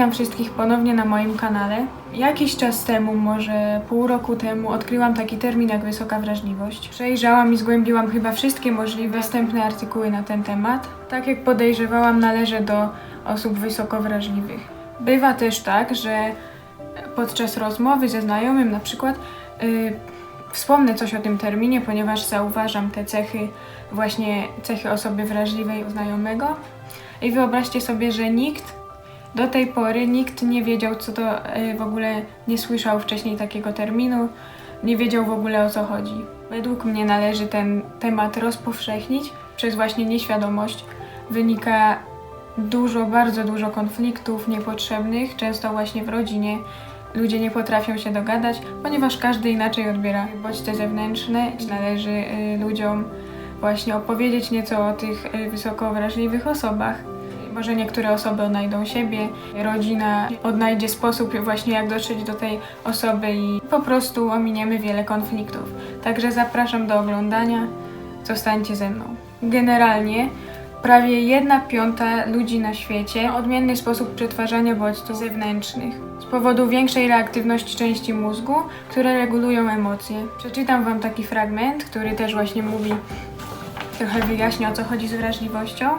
Witam wszystkich ponownie na moim kanale. Jakiś czas temu, może pół roku temu, odkryłam taki termin jak wysoka wrażliwość. Przejrzałam i zgłębiłam chyba wszystkie możliwe dostępne artykuły na ten temat. Tak jak podejrzewałam, należę do osób wysoko wrażliwych. Bywa też tak, że podczas rozmowy ze znajomym na przykład yy, wspomnę coś o tym terminie, ponieważ zauważam te cechy, właśnie cechy osoby wrażliwej u znajomego. I wyobraźcie sobie, że nikt do tej pory nikt nie wiedział, co to y, w ogóle nie słyszał wcześniej takiego terminu, nie wiedział w ogóle o co chodzi. Według mnie należy ten temat rozpowszechnić. Przez właśnie nieświadomość wynika dużo, bardzo dużo konfliktów niepotrzebnych, często właśnie w rodzinie. Ludzie nie potrafią się dogadać, ponieważ każdy inaczej odbiera bodźce zewnętrzne. Należy y, ludziom właśnie opowiedzieć nieco o tych y, wysoko wrażliwych osobach. Może niektóre osoby odnajdą siebie, rodzina odnajdzie sposób właśnie jak dotrzeć do tej osoby i po prostu ominiemy wiele konfliktów. Także zapraszam do oglądania, zostańcie ze mną. Generalnie prawie 1 piąta ludzi na świecie odmienny sposób przetwarzania bodźców zewnętrznych z powodu większej reaktywności części mózgu, które regulują emocje. Przeczytam Wam taki fragment, który też właśnie mówi, trochę wyjaśnia o co chodzi z wrażliwością.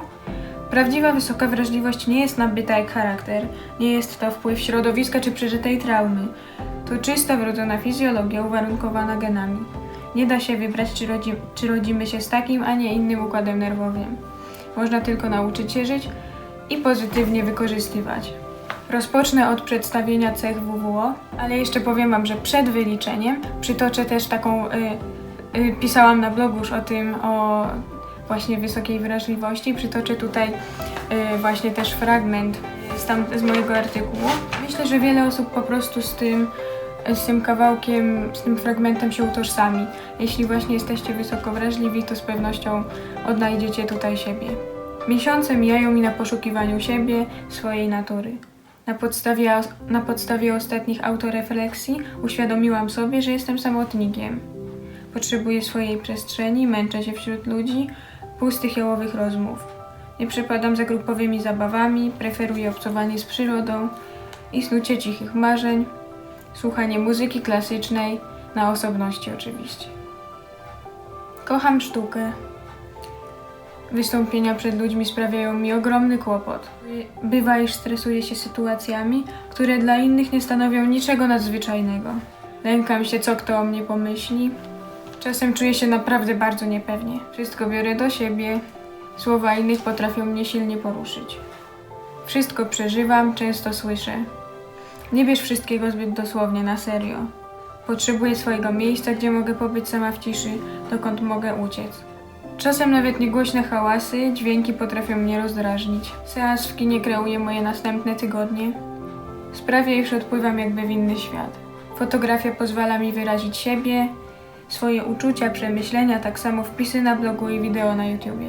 Prawdziwa wysoka wrażliwość nie jest nabyta jak charakter, nie jest to wpływ środowiska czy przeżytej traumy. To czysta wrodzona fizjologia uwarunkowana genami. Nie da się wybrać, czy, rodzi, czy rodzimy się z takim, a nie innym układem nerwowym. Można tylko nauczyć się żyć i pozytywnie wykorzystywać. Rozpocznę od przedstawienia cech WWO, ale jeszcze powiem Wam, że przed wyliczeniem przytoczę też taką. Y, y, pisałam na blogu już o tym, o właśnie wysokiej wrażliwości. Przytoczę tutaj y, właśnie też fragment z, tam, z mojego artykułu. Myślę, że wiele osób po prostu z tym, z tym kawałkiem, z tym fragmentem się utożsami. Jeśli właśnie jesteście wysoko wrażliwi, to z pewnością odnajdziecie tutaj siebie. Miesiące mijają mi na poszukiwaniu siebie, swojej natury. Na podstawie, na podstawie ostatnich autorefleksji uświadomiłam sobie, że jestem samotnikiem. Potrzebuję swojej przestrzeni, męczę się wśród ludzi, pustych jałowych rozmów. Nie przepadam za grupowymi zabawami, preferuję obcowanie z przyrodą i snucie cichych marzeń, słuchanie muzyki klasycznej, na osobności oczywiście. Kocham sztukę. Wystąpienia przed ludźmi sprawiają mi ogromny kłopot. Bywa, iż stresuję się sytuacjami, które dla innych nie stanowią niczego nadzwyczajnego. Lękam się, co kto o mnie pomyśli, Czasem czuję się naprawdę bardzo niepewnie. Wszystko biorę do siebie. Słowa innych potrafią mnie silnie poruszyć. Wszystko przeżywam, często słyszę. Nie bierz wszystkiego zbyt dosłownie, na serio. Potrzebuję swojego miejsca, gdzie mogę pobyć sama w ciszy, dokąd mogę uciec. Czasem nawet niegłośne hałasy, dźwięki potrafią mnie rozdrażnić. Seans w kinie kreuje moje następne tygodnie. Sprawia, iż odpływam jakby w inny świat. Fotografia pozwala mi wyrazić siebie, swoje uczucia, przemyślenia, tak samo wpisy na blogu i wideo na YouTubie.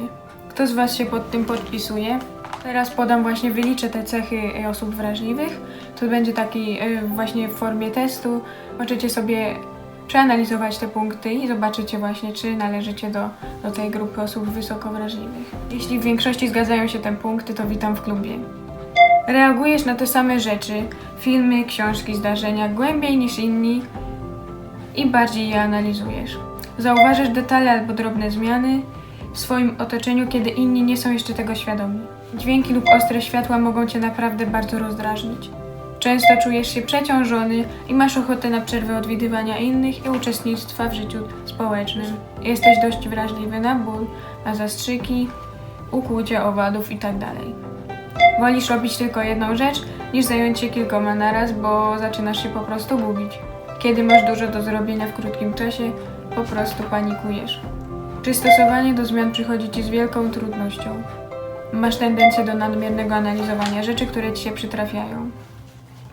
Kto z Was się pod tym podpisuje? Teraz podam właśnie, wyliczę te cechy y, osób wrażliwych. To będzie taki y, właśnie w formie testu. Możecie sobie przeanalizować te punkty i zobaczycie właśnie, czy należycie do, do tej grupy osób wysoko wrażliwych. Jeśli w większości zgadzają się te punkty, to witam w klubie. Reagujesz na te same rzeczy, filmy, książki, zdarzenia głębiej niż inni, i bardziej je analizujesz. Zauważysz detale albo drobne zmiany w swoim otoczeniu, kiedy inni nie są jeszcze tego świadomi. Dźwięki lub ostre światła mogą cię naprawdę bardzo rozdrażnić. Często czujesz się przeciążony i masz ochotę na przerwę od widywania innych i uczestnictwa w życiu społecznym. Jesteś dość wrażliwy na ból, na zastrzyki, ukłucie owadów itd. Wolisz robić tylko jedną rzecz, niż zająć się kilkoma naraz, bo zaczynasz się po prostu gubić. Kiedy masz dużo do zrobienia w krótkim czasie, po prostu panikujesz. Przystosowanie do zmian przychodzi ci z wielką trudnością. Masz tendencję do nadmiernego analizowania rzeczy, które ci się przytrafiają.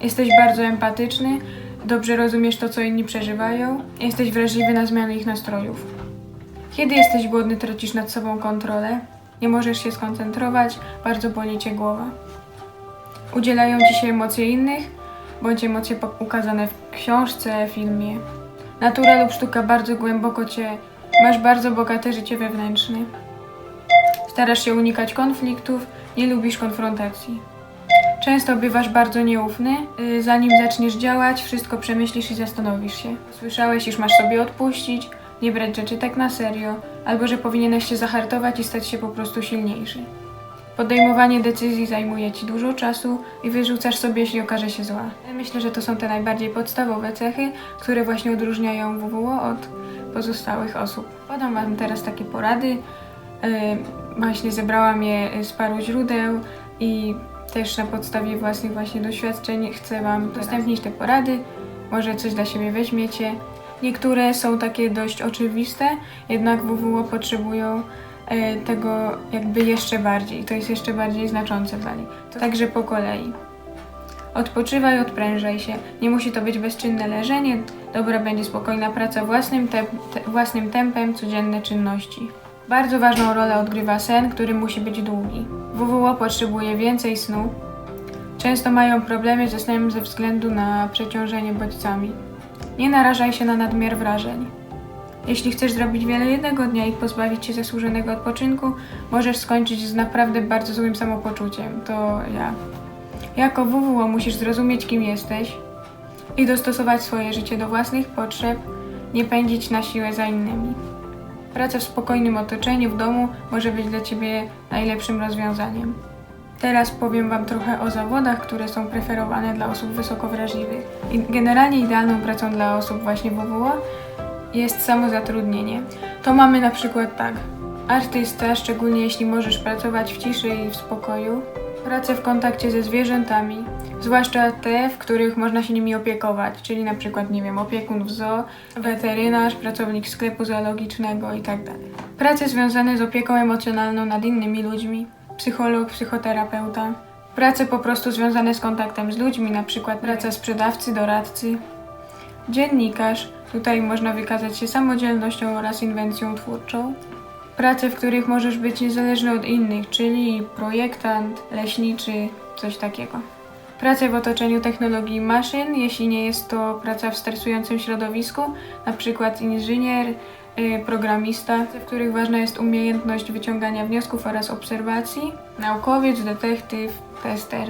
Jesteś bardzo empatyczny, dobrze rozumiesz to, co inni przeżywają, jesteś wrażliwy na zmiany ich nastrojów. Kiedy jesteś głodny, tracisz nad sobą kontrolę, nie możesz się skoncentrować, bardzo boli cię głowa. Udzielają ci się emocje innych, bądź emocje ukazane w książce, filmie. Natura lub sztuka bardzo głęboko cię, masz bardzo bogate życie wewnętrzne. Starasz się unikać konfliktów, nie lubisz konfrontacji. Często bywasz bardzo nieufny. Y, Zanim zaczniesz działać, wszystko przemyślisz i zastanowisz się. Słyszałeś, iż masz sobie odpuścić, nie brać rzeczy tak na serio, albo że powinieneś się zahartować i stać się po prostu silniejszy. Podejmowanie decyzji zajmuje ci dużo czasu i wyrzucasz sobie, jeśli okaże się zła. Myślę, że to są te najbardziej podstawowe cechy, które właśnie odróżniają WWO od pozostałych osób. Podam Wam teraz takie porady. Yy, Właśnie zebrałam je z paru źródeł i też na podstawie własnych właśnie doświadczeń chcę Wam udostępnić te porady. Może coś dla siebie weźmiecie. Niektóre są takie dość oczywiste, jednak WWO potrzebują tego jakby jeszcze bardziej. To jest jeszcze bardziej znaczące dla. To także po kolei. Odpoczywaj, odprężaj się. Nie musi to być bezczynne leżenie. Dobra będzie spokojna praca własnym, te, te, własnym tempem, codzienne czynności. Bardzo ważną rolę odgrywa sen, który musi być długi. WWO potrzebuje więcej snu. Często mają problemy ze snem ze względu na przeciążenie bodźcami. Nie narażaj się na nadmiar wrażeń. Jeśli chcesz zrobić wiele jednego dnia i pozbawić się zasłużonego odpoczynku, możesz skończyć z naprawdę bardzo złym samopoczuciem. To ja. Jako WWO musisz zrozumieć, kim jesteś i dostosować swoje życie do własnych potrzeb, nie pędzić na siłę za innymi. Praca w spokojnym otoczeniu w domu może być dla Ciebie najlepszym rozwiązaniem. Teraz powiem Wam trochę o zawodach, które są preferowane dla osób wysoko wrażliwych. Generalnie idealną pracą dla osób właśnie WWO jest samozatrudnienie. To mamy na przykład tak. Artysta, szczególnie jeśli możesz pracować w ciszy i w spokoju. Pracę w kontakcie ze zwierzętami, zwłaszcza te, w których można się nimi opiekować, czyli na przykład, nie wiem, opiekun w zoo, weterynarz, pracownik sklepu zoologicznego itd. Prace związane z opieką emocjonalną nad innymi ludźmi, psycholog, psychoterapeuta. Prace po prostu związane z kontaktem z ludźmi, na przykład praca sprzedawcy, doradcy. Dziennikarz, tutaj można wykazać się samodzielnością oraz inwencją twórczą. Prace, w których możesz być niezależny od innych, czyli projektant, leśniczy, coś takiego. Pracę w otoczeniu technologii maszyn, jeśli nie jest to praca w stresującym środowisku, na przykład inżynier, y, programista, w których ważna jest umiejętność wyciągania wniosków oraz obserwacji, naukowiec, detektyw, tester.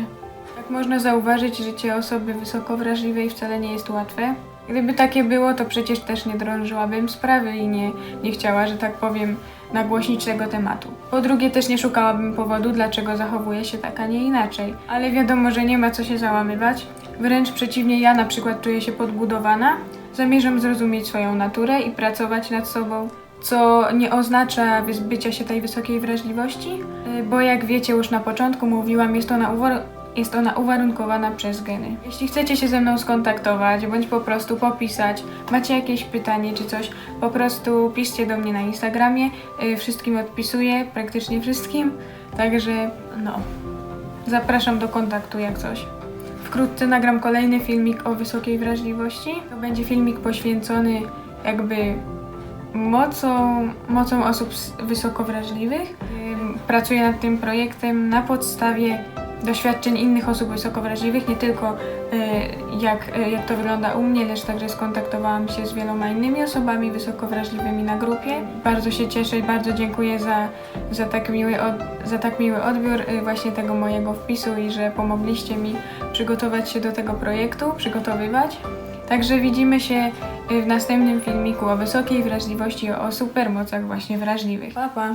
Jak można zauważyć, życie osoby wysoko wrażliwej wcale nie jest łatwe. Gdyby takie było, to przecież też nie drążyłabym sprawy i nie, nie chciała, że tak powiem, nagłośnić tego tematu. Po drugie, też nie szukałabym powodu, dlaczego zachowuje się tak, a nie inaczej. Ale wiadomo, że nie ma co się załamywać. Wręcz przeciwnie, ja na przykład czuję się podbudowana. Zamierzam zrozumieć swoją naturę i pracować nad sobą. Co nie oznacza wyzbycia się tej wysokiej wrażliwości, bo jak wiecie już na początku mówiłam, jest ona uwar- jest ona uwarunkowana przez geny. Jeśli chcecie się ze mną skontaktować, bądź po prostu popisać, macie jakieś pytanie czy coś, po prostu piszcie do mnie na Instagramie. Y, Wszystkim odpisuję, praktycznie wszystkim. Także no, zapraszam do kontaktu jak coś. Wkrótce nagram kolejny filmik o wysokiej wrażliwości. To będzie filmik poświęcony jakby mocą, mocą osób wysoko wrażliwych. Pracuję nad tym projektem na podstawie doświadczeń innych osób wysoko wrażliwych, nie tylko y, jak, y, jak to wygląda u mnie, lecz także skontaktowałam się z wieloma innymi osobami wysoko wrażliwymi na grupie. Bardzo się cieszę i bardzo dziękuję za, za, tak, miły od, za tak miły odbiór y, właśnie tego mojego wpisu i że pomogliście mi przygotować się do tego projektu, przygotowywać. Także widzimy się w następnym filmiku o wysokiej wrażliwości, o supermocach właśnie wrażliwych. Pa, pa!